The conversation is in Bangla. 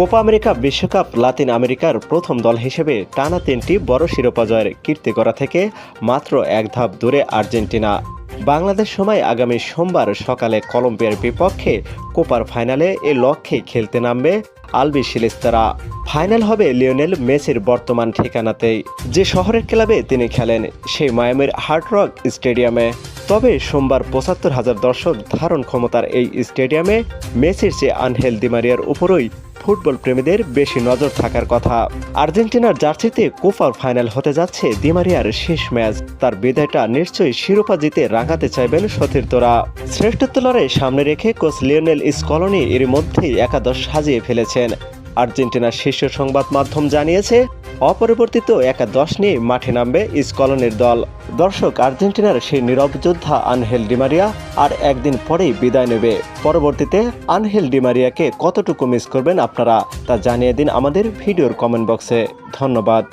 কোপা আমেরিকা বিশ্বকাপ লাতিন আমেরিকার প্রথম দল হিসেবে টানা তিনটি বড় শিরোপা জয়ের কীর্তি করা থেকে মাত্র এক ধাপ দূরে আর্জেন্টিনা। বাংলাদেশ সময় আগামী সোমবার সকালে কলম্বিয়ার বিপক্ষে কোপার ফাইনালে এ লক্ষ্যে খেলতে নামবে আলবি সিলেস্তারা। ফাইনাল হবে লিওনেল মেসির বর্তমান ঠিকানাতেই। যে শহরের ক্লাবে তিনি খেলেন সেই মায়ামির হার্ড রক স্টেডিয়ামে। তবে সোমবার পঁচাত্তর হাজার দর্শক ধারণ ক্ষমতার এই স্টেডিয়ামে মেসির চেয়ে আনহেল দিমারিয়ার উপরই ফুটবল প্রেমীদের বেশি নজর থাকার কথা। আর্জেন্টিনার জার্সিতে কোপার ফাইনাল হতে যাচ্ছে দিমারিয়ার শেষ ম্যাচ। তার বিদায়টা নিশ্চয়ই শিরোপা জিতে রাঙাতে চাইবেন সতীর্থরা। শ্রেষ্ঠত্ব লড়াই সামনে রেখে কোচ লিওনেল স্কলনি এর মধ্যেই একাদশ সাজিয়ে ফেলেছেন। আর্জেন্টিনার শীর্ষ সংবাদ মাধ্যম জানিয়েছে অপরিবর্তিত একাদশ নিয়ে মাঠে নামবে স্কলনের দল। দর্শক, আর্জেন্টিনার সেই নীরব যোদ্ধা আনহেল ডিমারিয়া আর একদিন পরেই বিদায় নেবে। পরবর্তীতে আনহেল ডিমারিয়াকে কতটুকু মিস করবেন আপনারা তা জানিয়ে দিন আমাদের ভিডিওর কমেন্ট বক্সে ধন্যবাদ।